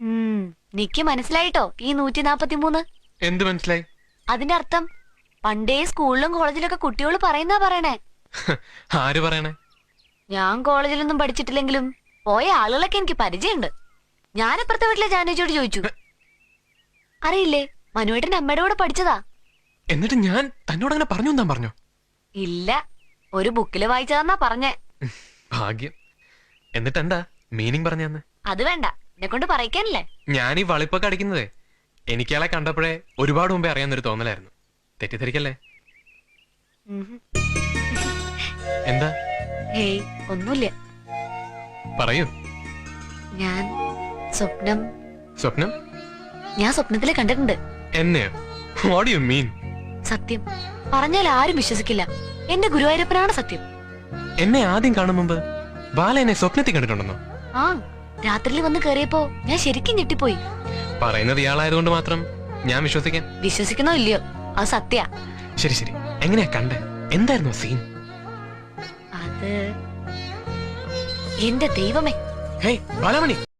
ഉം, നിക്ക് മനസ്സിലായിട്ടോ? ഈ നൂറ്റി നാപ്പത്തി മൂന്ന് എന്ത് മനസ്സിലായി? അതിന്റെ അർത്ഥം പണ്ടേ സ്കൂളിലും കോളേജിലൊക്കെ കുട്ടികൾ പറയുന്നാ പറയണേ. ആര് പറയണേ? ഞാൻ കോളേജിലൊന്നും പഠിച്ചിട്ടില്ലെങ്കിലും പോയ ആളുകളൊക്കെ എനിക്ക് പരിചയമുണ്ട്. ഞാനിപ്പുറത്തെ വീട്ടിലെ ജാനേജിയോട് ചോദിച്ചു. അറിയില്ലേ മനുവേട്ടന്റെ അമ്മയുടെ കൂടെ പഠിച്ചതാ. എന്നിട്ട് ഞാൻ തന്നോട് അങ്ങനെ പറഞ്ഞു എന്നാ പറഞ്ഞോ? ഇല്ല ഒരു ബുക്കിൽ വായിച്ചതാന്നാ പറഞ്ഞേ. ഭാഗ്യം. എന്നിട്ട് എന്താ മീനിങ് പറഞ്ഞു അത് വേണ്ട. എന്നെ കൊണ്ട് പറയിക്കാനല്ലേ? ഞാൻ ഈ വളിപ്പൊക്കെ അടിക്കുന്നതേ. എനിക്കയാളെ കണ്ടപ്പോഴേ ഒരുപാട് മുമ്പേ അറിയാവുന്നൊരു തോന്നലായിരുന്നു. തെറ്റിദ്ധരിക്കല്ലേ? എന്താ? ഹേയ് ഒന്നുമില്ല. പറയൂ. ഞാൻ സ്വപ്നം സ്വപ്നം? ഞാൻ സ്വപ്നത്തിൽ കണ്ടിട്ടുണ്ട്. എന്നെയോ? വാട്ട് യു മീൻ സത്യം. പറഞ്ഞാൽ ആരും വിശ്വസിക്കില്ല. എന്റെ ഗുരുവായൂരപ്പനാണ് സത്യം. എന്നെ ആദ്യം കാണും മുമ്പ് ബാല എന്നെ സ്വപ്നത്തിൽ കണ്ടിട്ടുണ്ടെന്നോ? ആ രാത്രിയിൽ വന്ന് കേറിയപ്പോ ഞാൻ ശരിക്കും ഞെട്ടിപ്പോയി. പറയുന്നത് ഇയാളായതുകൊണ്ട് മാത്രം ഞാൻ വിശ്വസിക്കാം. വിശ്വസിക്കണോ ഇല്ലയോ? അത് സത്യ. ശരി ശരി. എങ്ങനെയാ കണ്ടേ? എന്തായിരുന്നു സീൻ അത് എന്റെ ദൈവമേ. ഹേ ബാലമണി.